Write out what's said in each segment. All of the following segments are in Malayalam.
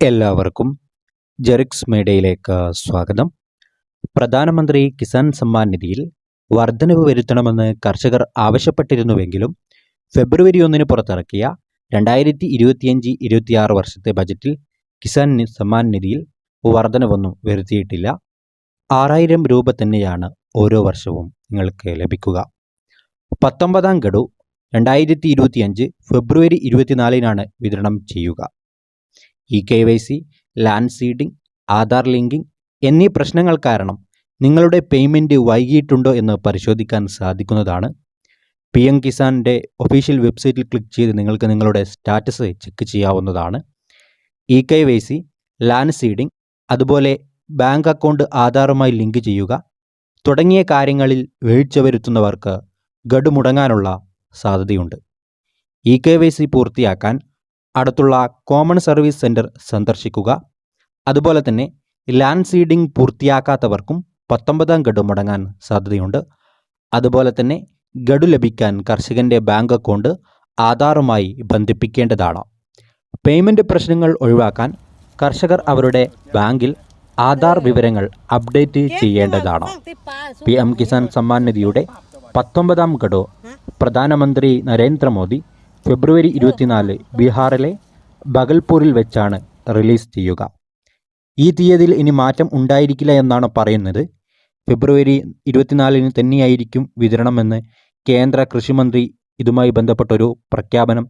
എല്ലാവർക്കും ജെറിക്സ് മീഡിയയിലേക്ക് സ്വാഗതം. പ്രധാനമന്ത്രി കിസാൻ സമ്മാൻ നിധിയിൽ വർധനവ് വരുത്തണമെന്ന് കർഷകർ ആവശ്യപ്പെട്ടിരുന്നുവെങ്കിലും ഫെബ്രുവരി ഒന്നിന് പുറത്തിറക്കിയ രണ്ടായിരത്തി ഇരുപത്തിയഞ്ച് ഇരുപത്തിയാറ് വർഷത്തെ ബജറ്റിൽ കിസാൻ സമ്മാൻ നിധിയിൽ വർധനവൊന്നും വരുത്തിയിട്ടില്ല. ആറായിരം രൂപ തന്നെയാണ് ഓരോ വർഷവും നിങ്ങൾക്ക് ലഭിക്കുക. പത്തൊമ്പതാം ഗഡു രണ്ടായിരത്തി ഇരുപത്തിയഞ്ച് ഫെബ്രുവരി ഇരുപത്തിനാലിനാണ് വിതരണം ചെയ്യുക. E K Y C land seeding Aadhaar linking എന്നീ പ്രശ്നങ്ങൾ കാരണം നിങ്ങളുടെ പേയ്മെന്റ് വൈകിയിട്ടുണ്ടോ എന്ന് പരിശോധിക്കാൻ സാധിക്കുന്നതാണ്. പി എം കിസാന്റെ ഒഫീഷ്യൽ വെബ്സൈറ്റിൽ ക്ലിക്ക് ചെയ്ത് നിങ്ങൾക്ക് നിങ്ങളുടെ സ്റ്റാറ്റസ് ചെക്ക് ചെയ്യാവുന്നതാണ്. E K Y C land seeding അതുപോലെ ബാങ്ക് അക്കൗണ്ട് ആധാറുമായി ലിങ്ക് ചെയ്യുക തുടങ്ങിയ കാര്യങ്ങളിൽ വീഴ്ച വരുത്തുന്നവർക്ക് ഗഡുമുടങ്ങാനുള്ള സാധ്യതയുണ്ട്. ഇ കെ വൈ സി പൂർത്തിയാക്കാൻ അടുത്തുള്ള കോമൺ സർവീസ് സെന്റർ സന്ദർശിക്കുക. അതുപോലെ തന്നെ ലാൻഡ് സീഡിംഗ് പൂർത്തിയാക്കാത്തവർക്കും പത്തൊമ്പതാം ഗഡു മുടങ്ങാൻ സാധ്യതയുണ്ട്. അതുപോലെ തന്നെ ഗഡു ലഭിക്കാൻ കർഷകന്റെ ബാങ്ക് അക്കൗണ്ട് ആധാറുമായി ബന്ധിപ്പിക്കേണ്ടതാണ്. പേയ്മെന്റ് പ്രശ്നങ്ങൾ ഒഴിവാക്കാൻ കർഷകർ അവരുടെ ബാങ്കിൽ ആധാർ വിവരങ്ങൾ അപ്ഡേറ്റ് ചെയ്യേണ്ടതാണ്. പി എം കിസാൻ സമ്മാൻ നിധിയുടെ പത്തൊമ്പതാം ഗഡു പ്രധാനമന്ത്രി നരേന്ദ്രമോദി ഫെബ്രുവരി ഇരുപത്തിനാല് ബീഹാറിലെ ബഗൽപൂരിൽ വെച്ചാണ് റിലീസ് ചെയ്യുക. ഈ തീയതിയിൽ ഇനി മാറ്റം ഉണ്ടായിരിക്കില്ല എന്നാണ് പറയുന്നത്. ഫെബ്രുവരി ഇരുപത്തിനാലിന് തന്നെയായിരിക്കും വിതരണമെന്ന് കേന്ദ്ര കൃഷിമന്ത്രി ഇതുമായി ബന്ധപ്പെട്ടൊരു പ്രഖ്യാപനം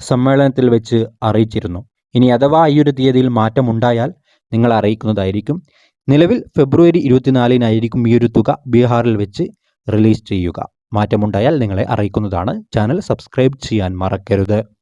സമ്മേളനത്തിൽ വെച്ച് അറിയിച്ചിരുന്നു. ഇനി അഥവാ ഈ ഒരു തീയതിയിൽ മാറ്റമുണ്ടായാൽ നിങ്ങൾ അറിയിക്കുന്നതായിരിക്കും. നിലവിൽ ഫെബ്രുവരി ഇരുപത്തിനാലിനായിരിക്കും ഈ ഒരു തുക ബീഹാറിൽ വെച്ച് റിലീസ് ചെയ്യുക. മാറ്റമുണ്ടായാൽ നിങ്ങളെ അറിയിക്കുന്നതാണ്. ചാനൽ സബ്സ്ക്രൈബ് ചെയ്യാൻ മറക്കരുത്.